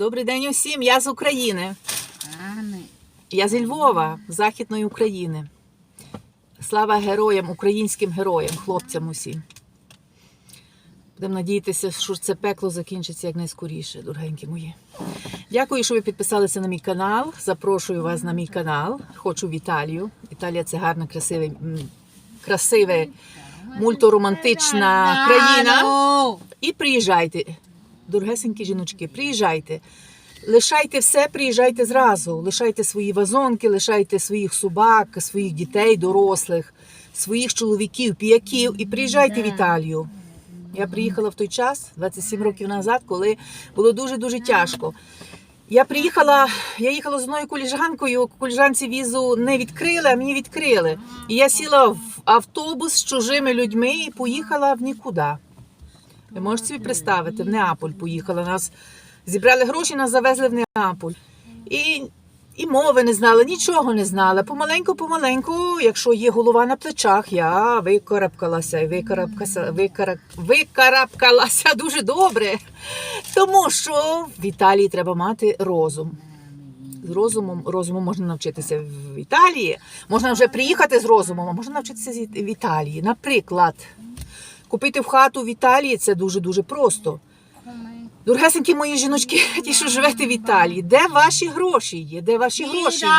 Добрий день усім. Я з України. Я зі Львова, Західної України. Слава героям, українським героям, хлопцям усім. Будемо надіятися, що це пекло закінчиться якнайскоріше, дорогенькі мої. Дякую, що ви підписалися на мій канал. Запрошую вас на мій канал. Хочу в Італію. Італія це гарна, красиве, м, красиве, країна. І приїжджайте, дорогесенькі жіночки, приїжджайте. Лишайте все, приїжджайте зразу. Лишайте свої вазонки, лишайте своїх собак, своїх дітей, дорослих, своїх чоловіків, піяків і приїжджайте в Італію. Я приїхала в той час, 27 років назад, коли було дуже-дуже тяжко. Я приїхала, я їхала з одною коліжанкою, коліжанці візу не відкрили, а мені відкрили. І я сіла в автобус з чужими людьми і поїхала в нікуди. Ви можете собі представити, в Неаполь поїхала. Нас зібрали гроші, нас завезли в Неаполь. І, і мови не знала, нічого не знала. Помаленьку, помаленьку, якщо є голова на плечах, я викарабкалася і викарабкалася, викараб, викарабкалася дуже добре. Тому що в Італії треба мати розум. З розумом, розуму можна навчитися в Італії. Можна вже приїхати з розумом, а можна навчитися в Італії. Наприклад, купити в хату в Італії це дуже-дуже просто. Дорогесенькі мої жіночки, ті, що живете в Італії, де ваші гроші є? Де ваші гроші є?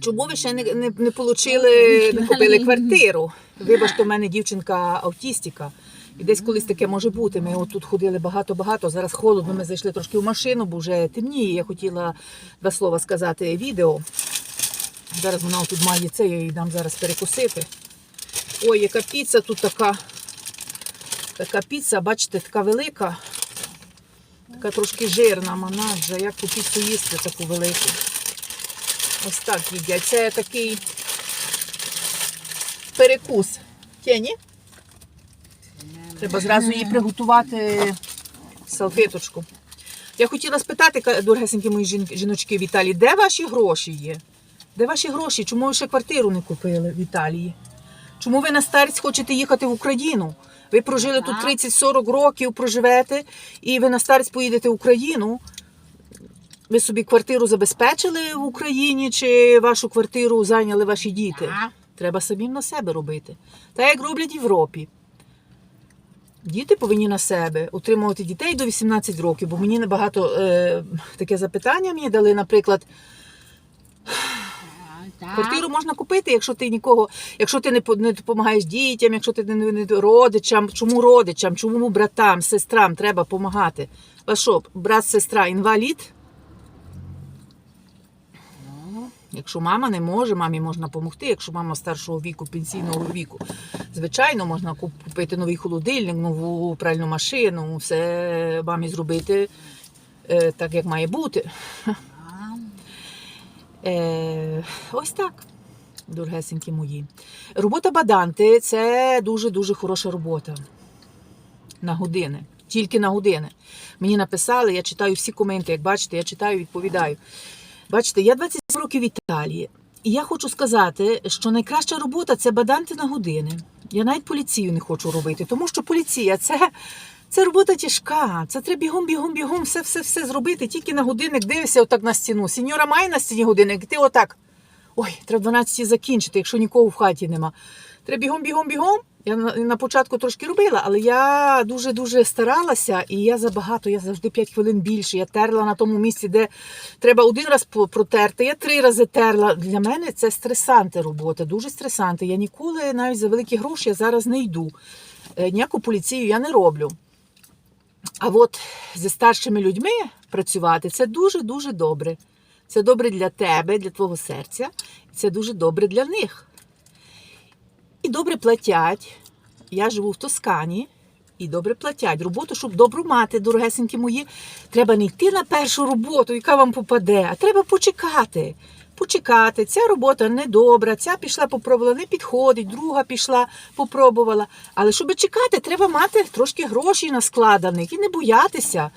Чому ви ще не, не, не получили, не купили квартиру? Вибачте, у мене дівчинка автістика. І десь колись таке може бути. Ми отут ходили багато-багато. Зараз холодно. Ми зайшли трошки в машину, бо вже темніє. Я хотіла два слова сказати відео. Зараз вона тут має це, я їй дам зараз перекусити. Ой, яка піца тут така. Така піца, бачите, така велика. Така трошки жирна манаджа. Як ту піцу їсти таку велику? Ось так їдять. Це такий перекус. Тіні? Треба зразу її приготувати салфеточку. Я хотіла спитати, дорогесенькі мої жіночки в Італії, де ваші гроші є? Де ваші гроші? Чому ви ще квартиру не купили в Італії? Чому ви на старість хочете їхати в Україну? Ви прожили тут 30-40 років, проживете, і ви на старість поїдете в Україну. Ви собі квартиру забезпечили в Україні, чи вашу квартиру зайняли ваші діти? Треба самим на себе робити. Так як роблять в Європі. Діти повинні на себе утримувати дітей до 18 років, бо мені небагато е, таке запитання мені дали, наприклад, Так. Квартиру можна купити, якщо ти нікого, якщо ти не не допомагаєш дітям, якщо ти не, не родичам. Чому родичам, чому братам, сестрам треба допомагати? А що, брат, сестра, інвалід? Якщо мама не може, мамі можна допомогти. Якщо мама старшого віку, пенсійного віку, звичайно, можна купити новий холодильник, нову пральну машину, все мамі зробити е, так, як має бути. Е, ось так, дорогесенькі мої. Робота баданти це дуже-дуже хороша робота. На години. Тільки на години. Мені написали, я читаю всі коменти, як бачите, я читаю, відповідаю. Бачите, я 27 років в Італії. І я хочу сказати, що найкраща робота це баданти на години. Я навіть поліцію не хочу робити, тому що поліція це, це робота тяжка. Це треба бігом, бігом, бігом, все, все, все зробити. Тільки на годинник дивишся отак на стіну. Сеньора має на стіні годинник, ти отак. Ой, треба 12 закінчити, якщо нікого в хаті нема. Треба бігом, бігом, бігом. Я на, початку трошки робила, але я дуже-дуже старалася, і я забагато, я завжди 5 хвилин більше. Я терла на тому місці, де треба один раз протерти, я три рази терла. Для мене це стресанти робота, дуже стресанти. Я ніколи навіть за великі гроші зараз не йду. Е, Ніяку поліцію я не роблю. А от зі старшими людьми працювати це дуже-дуже добре. Це добре для тебе, для твого серця, це дуже добре для них. І добре платять. Я живу в Тоскані, і добре платять. Роботу, щоб добру мати, дорогесенькі мої, треба не йти на першу роботу, яка вам попаде, а треба почекати. Почекати, ця робота не добра, ця пішла попробувала, не підходить, друга пішла, попробувала. Але щоб чекати, треба мати трошки грошей наскладених і не боятися.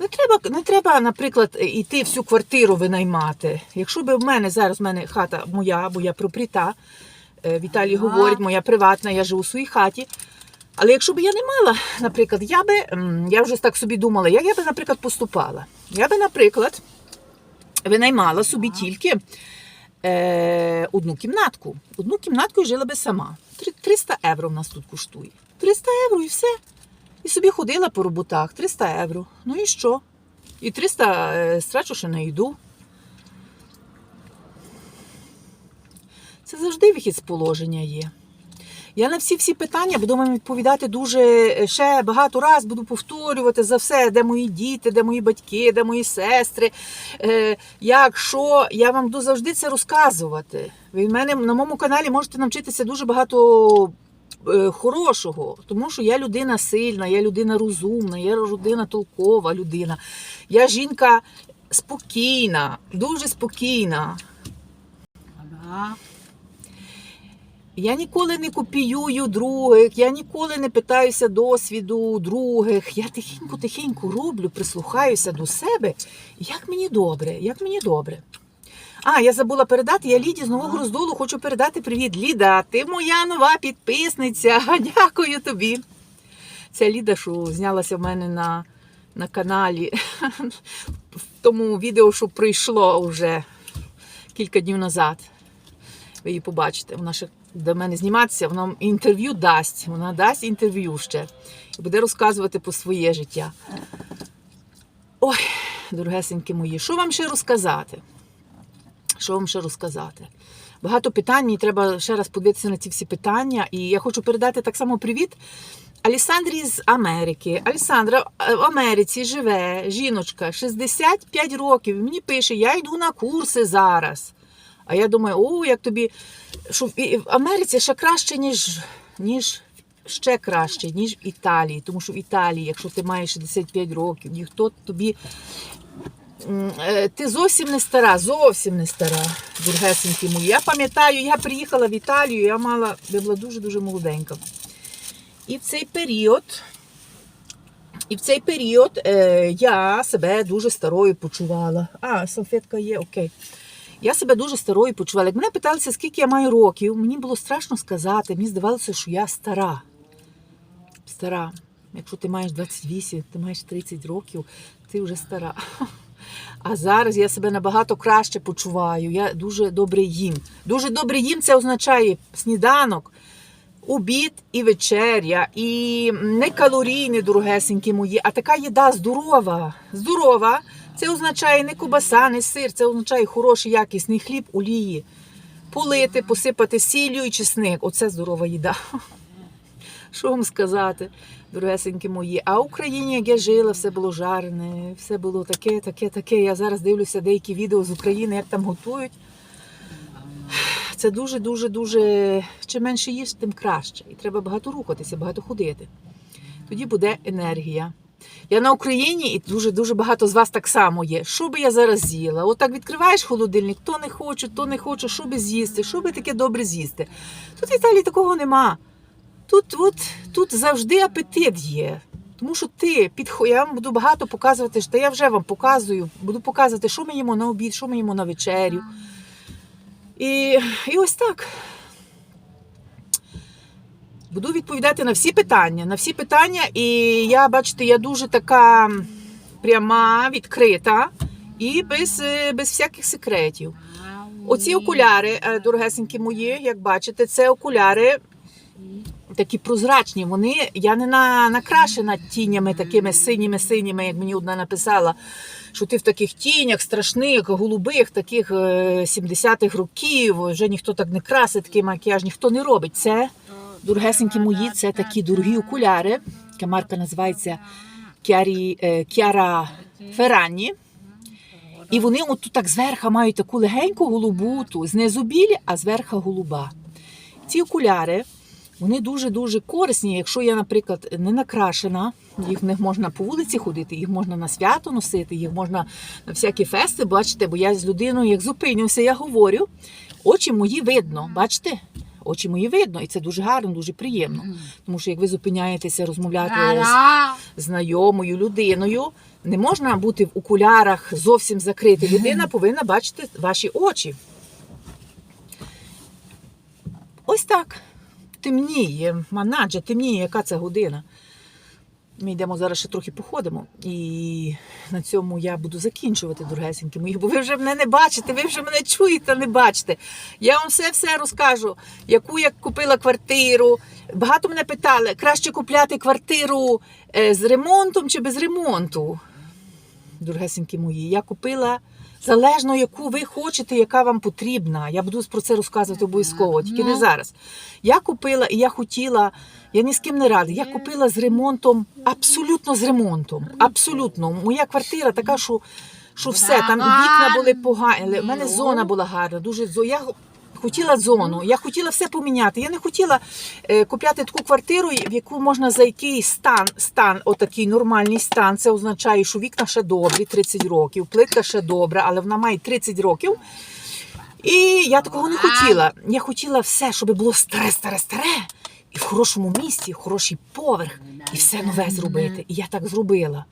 Не треба, не треба, наприклад, йти всю квартиру винаймати. Якщо б в мене зараз в мене хата моя, бо я пропріта, е, в Ага. говорять, моя приватна, я живу у своїй хаті. Але якщо б я не мала, наприклад, я би, я вже так собі думала, як я би, наприклад, поступала. Я би, наприклад, винаймала собі тільки е, одну кімнатку. Одну кімнатку і жила би сама. Три- 300 євро в нас тут коштує. 300 євро і все. І собі ходила по роботах. 300 євро. Ну і що? І 300 е, страчу ще на їду. Це завжди вихід з положення є. Я на всі всі питання буду вам відповідати дуже е, ще багато раз, буду повторювати за все, де мої діти, де мої батьки, де мої сестри. Е, як, що, я вам буду завжди це розказувати. Ви в мене на моєму каналі можете навчитися дуже багато е, хорошого, тому що я людина сильна, я людина розумна, я людина толкова людина. Я жінка спокійна, дуже спокійна. Я ніколи не копіюю других, я ніколи не питаюся досвіду других. Я тихенько-тихенько роблю, прислухаюся до себе. Як мені добре, як мені добре. А, я забула передати. Я Ліді з нового роздолу хочу передати привіт. Ліда, ти моя нова підписниця. Дякую тобі. Це Ліда, що знялася в мене на, на каналі в тому відео, що прийшло вже кілька днів назад. Ви її побачите. Вона ще до мене зніматися, вона інтерв'ю дасть. Вона дасть інтерв'ю ще і буде розказувати про своє життя. Ой, дорогесенькі мої, що вам ще розказати? Що вам ще розказати? Багато питань, мені треба ще раз подивитися на ці всі питання. І я хочу передати так само привіт Алісандрі з Америки. Алісандра в Америці живе жіночка 65 років. Мені пише, я йду на курси зараз. А я думаю, о, як тобі, що в Америці ще краще, ніж, ніж ще краще, ніж в Італії. Тому що в Італії, якщо ти маєш 65 років, ніхто тобі. е, Ти зовсім не стара, зовсім не стара, дорогесенькі мої. Я пам'ятаю, я приїхала в Італію, я мала, я була дуже-дуже молоденька. І в цей період, і в цей період е, я себе дуже старою почувала. А, салфетка є, окей. Я себе дуже старою почувала. Як мене питалися, скільки я маю років, мені було страшно сказати. Мені здавалося, що я стара. Стара. Якщо ти маєш 28, ти маєш 30 років, ти вже стара. А зараз я себе набагато краще почуваю. Я дуже добре їм. Дуже добре їм це означає сніданок, обід і вечеря, і не калорійні, дорогесенькі мої, а така їда здорова. Здорова. Це означає не кубаса, не сир, це означає хороший якісний хліб, олії. Полити, посипати сіллю і чесник. Оце здорова їда. Що вам сказати, дорогесенькі мої? А в Україні, як я жила, все було жарене, все було таке, таке, таке. Я зараз дивлюся деякі відео з України, як там готують. Це дуже, дуже. Чим менше їш, тим краще. І треба багато рухатися, багато ходити. Тоді буде енергія. Я на Україні і дуже дуже багато з вас так само є. Що би я зараз з'їла? Отак відкриваєш холодильник, то не хочу, то не хочу, що би з'їсти, що би таке добре з'їсти. Тут в Італії такого нема. Тут, от, тут завжди апетит є. Тому що ти підхо... я вам буду багато показувати, та я вже вам показую, буду показувати, що ми їмо на обід, що ми їмо на вечерю. І, і ось так. Буду відповідати на всі питання. На всі питання, і я, бачите, я дуже така пряма, відкрита і без, е, без всяких секретів. Оці окуляри, е, дорогесенькі мої, як бачите, це окуляри такі прозрачні. Вони, я не на, накрашена тінями такими синіми синіми, як мені одна написала, що ти в таких тінях страшних, голубих, таких е, 70-х років, вже ніхто так не красить, такий макіяж ніхто не робить. Це, дорогесенькі мої, це такі дорогі окуляри. Така марка називається е, Chiara Ferragni. І вони от тут так зверху мають таку легеньку голубу, ту, знизу білі, а зверху голуба. Ці окуляри вони дуже-дуже корисні. Якщо я, наприклад, не накрашена, їх них можна по вулиці ходити, їх можна на свято носити, їх можна на всякі фести, бачите, бо я з людиною, як зупинюся, я говорю, очі мої видно, бачите? Очі мої видно, і це дуже гарно, дуже приємно. Тому що як ви зупиняєтеся розмовляти з знайомою людиною. Не можна бути в окулярах зовсім закрити. Людина повинна бачити ваші очі. Ось так. темніє, манадже, темніє, яка це година. Ми йдемо зараз ще трохи походимо, і на цьому я буду закінчувати, дорогесеньки мої, бо ви вже мене не бачите, ви вже мене чуєте, не бачите. Я вам все все розкажу, яку я купила квартиру. Багато мене питали, краще купляти квартиру е, з ремонтом чи без ремонту. Дорогесенькі мої, я купила залежно, яку ви хочете, яка вам потрібна. Я буду про це розказувати обов'язково, тільки не Ну. зараз. Я купила і я хотіла, я ні з ким не рада. Я купила з ремонтом, абсолютно з ремонтом. Абсолютно. Моя квартира така, що, що все, там вікна були погані. У мене зона була гарна, дуже Я хотіла зону, я хотіла все поміняти. Я не хотіла е, купляти таку квартиру, в яку можна за який стан, стан, отакий нормальний стан. Це означає, що вікна ще добрі, 30 років, плитка ще добра, але вона має 30 років. І я такого не хотіла. Я хотіла все, щоб було старе, старе, старе, і в хорошому місці, хороший поверх, і все нове зробити. І я так зробила.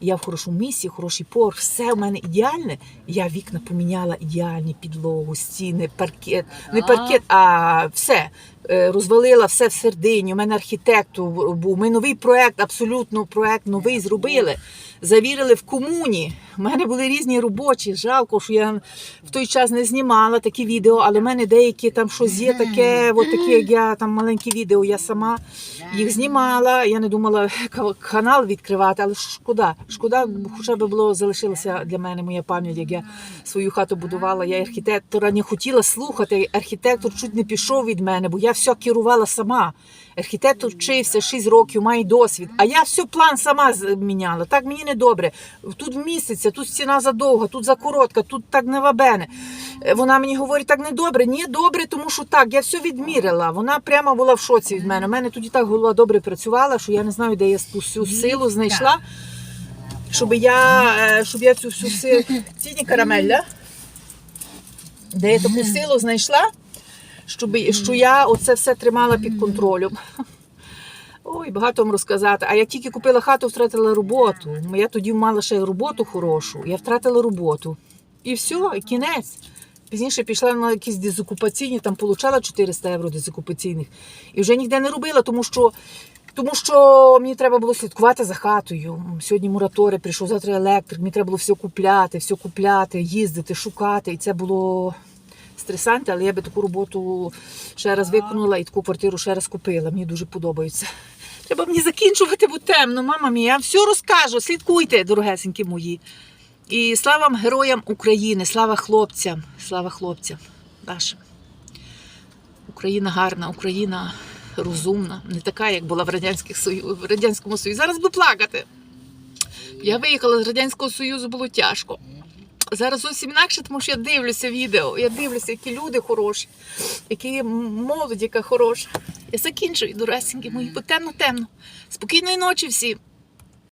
Я в хорошому місці, хороший поверх, все в мене ідеальне. Я вікна поміняла ідеальні, підлогу, стіни, паркет. Не паркет, а все. Е, Розвалила все всередині. У мене архітектор був. Ми новий проект, абсолютно проект новий зробили. Завірили в комуні. У мене були різні робочі. Жалко, що я в той час не знімала такі відео, але в мене деякі там щось є таке, от таке, як я там маленькі відео, я сама їх знімала. Я не думала канал відкривати, але шкода. Шкода, хоча б було залишилася для мене моя пам'ять, як я свою хату будувала. Я архітектора не хотіла слухати. Архітектор чуть не пішов від мене, бо я все керувала сама. Архітектор вчився 6 років, має досвід. А я все план сама зміняла. Так мені не добре. Тут місяця, тут стіна задовга, тут закоротка, тут так не вабене. Е, Вона мені говорить, так не добре. Ні, добре, тому що так, я все відміряла. Вона прямо була в шоці від мене. У мене тоді так голова добре працювала, що я не знаю, де я всю силу знайшла. Щоб я, е, щоб я цю всю силу. Ціні карамелля. Де я таку силу знайшла, щоб, що я оце все тримала під контролем. Ой, багато вам розказати. А як тільки купила хату, втратила роботу. Я тоді мала ще роботу хорошу. Я втратила роботу. І все, і кінець. Пізніше пішла на якісь дезокупаційні, там получала 400 євро дезокупаційних. І вже ніде не робила, тому що, тому що мені треба було слідкувати за хатою. Сьогодні мораторій прийшов, завтра електрик, мені треба було все купляти, все купляти, їздити, шукати. І це було стресанте, але я би таку роботу ще раз виконала і таку квартиру ще раз купила. Мені дуже подобається. Треба мені закінчувати, бо темно, мама мія. Я все розкажу. Слідкуйте, дорогесенькі мої. І слава героям України, слава хлопцям, слава хлопцям нашим. Україна гарна, Україна розумна, не така, як була в, Радянських Сою... в Радянському Союзі. Зараз буду плакати. Я виїхала з Радянського Союзу, було тяжко. Зараз зовсім інакше, тому що я дивлюся відео. Я дивлюся, які люди хороші, які молодь, яка хороша. Я закінчую, дуресенькі мої, бо темно-темно. Спокійної ночі всім.